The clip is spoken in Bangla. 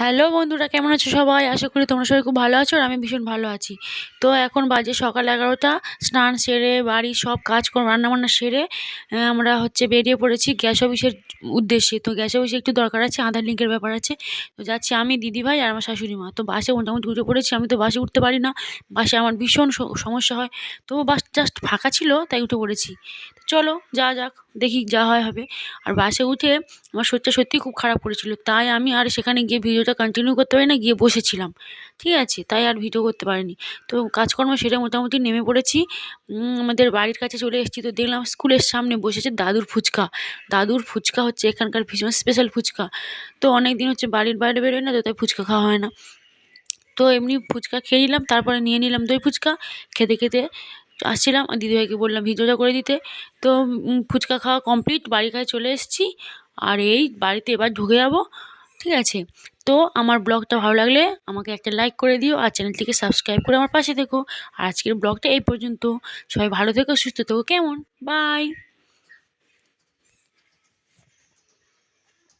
হ্যালো বন্ধুরা, কেমন আছো সবাই? আশা করি তোমরা সবাই খুব ভালো আছো আর আমি ভীষণ ভালো আছি। তো এখন বাজে সকাল এগারোটা, স্নান সেরে বাড়ির সব কাজ কর রান্নাবান্না সেরে আমরা হচ্ছে বেরিয়ে পড়েছি গ্যাস অফিসের উদ্দেশ্যে। তো গ্যাস অফিসে একটু দরকার আছে, আধার লিঙ্কের ব্যাপার আছে। তো যাচ্ছি আমি দিদিভাই আর আমার শাশুড়ি মা। তো বাসে মোটামুটি উঠে পড়েছি, আমি তো বাসে উঠতে পারি না। বাসে আমার ভীষণ সমস্যা হয়। তো বাস জাস্ট ফাঁকা ছিল, তাই উঠে পড়েছি। তো চলো যা যাক, দেখি যা হয় হবে। আর বাসে উঠে আমার শরীরটা সত্যিই খুব খারাপ করেছিল। তাই আমি আর সেখানে গিয়ে ভিডিওটা কন্টিনিউ করতে পারি না গিয়ে বসেছিলাম। ঠিক আছে, তাই আর ভিডিও করতে পারিনি। তো কাজকর্ম সেটা মোটামুটি নেমে পড়েছি। আমাদের বাড়ির কাছে চলে এসেছি তো দেখলাম স্কুলের সামনে বসেছে দাদুর ফুচকা। দাদুর ফুচকা হচ্ছে এখানকার ভীষণ স্পেশাল ফুচকা। তো অনেক দিন হচ্ছে বাড়ির বাইরে বেরোয় না, তো তাই ফুচকা খাওয়া হয় না। তো এমনি ফুচকা খেয়ে নিলাম, তারপরে নিয়ে নিলাম দই ফুচকা। খেতে খেতে আসছিলাম দিদিভাইকে বললাম ভিডিওটা করে দিতে। তো ফুচকা খাওয়া কমপ্লিট বাড়ির কাছে চলে এসেছি। আর এই বাড়িতে এবার ঢুকে যাব। ঠিক আছে। তো আমার ব্লগটা ভালো লাগলে আমাকে একটা লাইক করে দিও আর চ্যানেলটিকে সাবস্ক্রাইব করে আমার পাশে থেকো। আর আজকের ব্লগটা এই পর্যন্ত। সবাই ভালো থেকো, সুস্থ থেকো, কেমন? বাই